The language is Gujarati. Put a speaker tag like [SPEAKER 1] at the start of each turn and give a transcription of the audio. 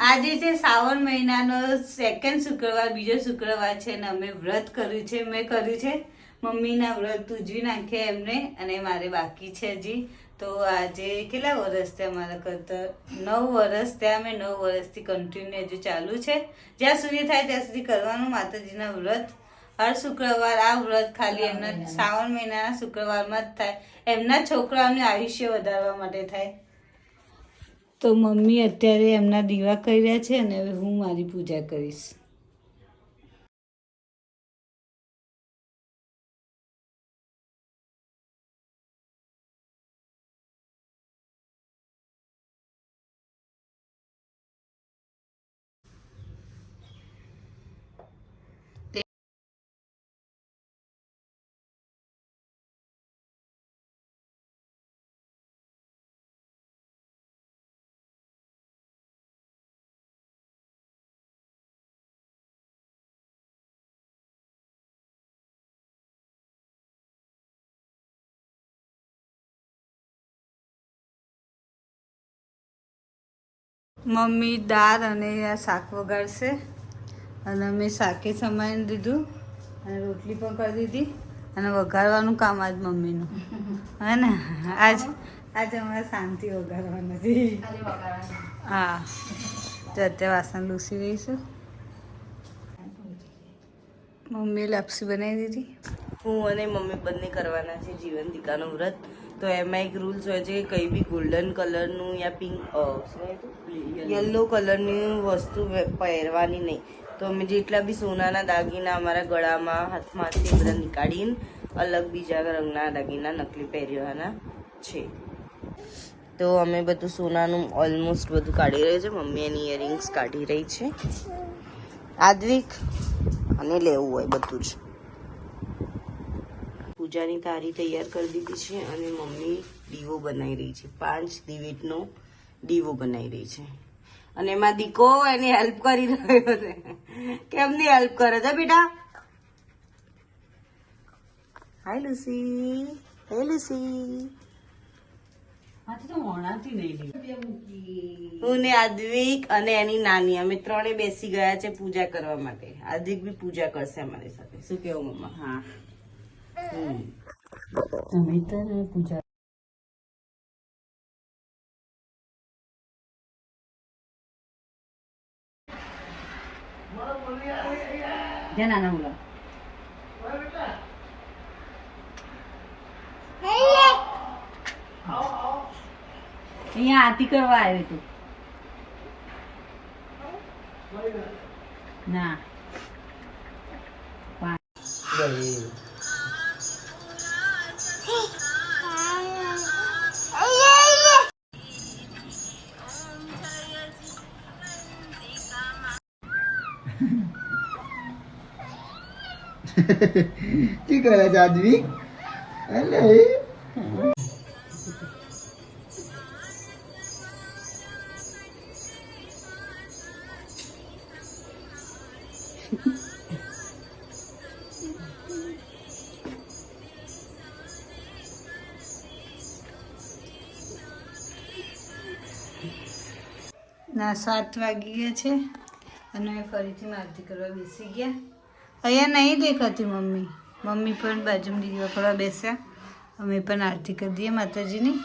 [SPEAKER 1] આજે છે શ્રાવણ મહિનાનો સેકન્ડ શુક્રવાર બીજો શુક્રવાર છે અને અમે વ્રત કર્યું છે મેં કર્યું છે. મમ્મીના વ્રત ઉજવી નાખ્યા એમને અને મારે બાકી છે હજી. તો આજે કેટલા વર્ષ થયા અમારા કરતા? નવ વર્ષ ત્યાં અમે નવ વર્ષથી કન્ટિન્યુ હજુ ચાલુ છે. જ્યાં સુધી થાય ત્યાં સુધી કરવાનું માતાજીના વ્રત. હર શુક્રવાર આ વ્રત ખાલી એમના શ્રાવણ મહિનાના શુક્રવારમાં જ થાય. એમના છોકરાઓને આયુષ્ય વધારવા માટે થાય. તો મમ્મી અત્યારે એમના દીવા કર્યા છે અને હવે હું મારી પૂજા કરીશ. મમ્મી દાળ અને આ શાક વગાડશે. અને અમે શાકે સમાઈને દીધું અને રોટલી પણ કરી દીધી. અને વઘારવાનું કામ આજ મમ્મીનું. હે ને? આજ આજ અમારે શાંતિ વઘારવાનું નથી હા. તો અત્યારે વાસણ લૂસી દઈશું મમ્મીએ લાપસી બનાવી દીધી.
[SPEAKER 2] હું અને મમ્મી બંને કરવાના છે જીવન દીકાનું વ્રત. તો એમાં એક રૂલ્સ હોય છે કે કંઈ બી ગોલ્ડન કલરનું યા પિંક યલો કલરની વસ્તુ પહેરવાની નહીં. તો અમે જેટલા બી સોનાના દાગીના અમારા ગળામાં હાથમાં છે બધા નીકાળીને અલગ બીજા રંગના દાગીના નકલી પહેરવાના છે. તો અમે બધું સોનાનું ઓલમોસ્ટ બધું કાઢી રહ્યું છે. મમ્મી એની ઇયરિંગ્સ કાઢી રહી છે. આદ્વિક અને લેવું હોય બધું જ. પૂજાની તારી તૈયાર કરી દીધી છે અને મમ્મી દીવો બનાવી રહી છે. પાંચ દિવેટનો દીવો બનાવી રહી છે. અને એમાં દીકો એની હેલ્પ કરી રહ્યો છે. કેમની હેલ્પ કરે છે બેટા? હાય લુસી હે લુસી હું ને આદ્વિક અને એની નાની અમે ત્રણે બેસી ગયા છે પૂજા કરવા માટે. આદ્વિક બી પૂજા કરશે અમારી સાથે. શું કેવું મમ્મા? હા.
[SPEAKER 1] તમે તો પૂજા જ્યાં નાના બોલા અહીંયા આરતી કરવા આવ્યો તું ના
[SPEAKER 3] શું કરે છે આદમી અલે
[SPEAKER 1] ના, સાત વાગી ગયા છે. અને ફરીથી આરતી કરવા બેસી ગયા. અહીંયા નહીં દેખાતી મમ્મી. મમ્મી પણ બાજુમાં દીદી કરવા બેસ્યા. અમે પણ આરતી કરી દઈએ માતાજીની.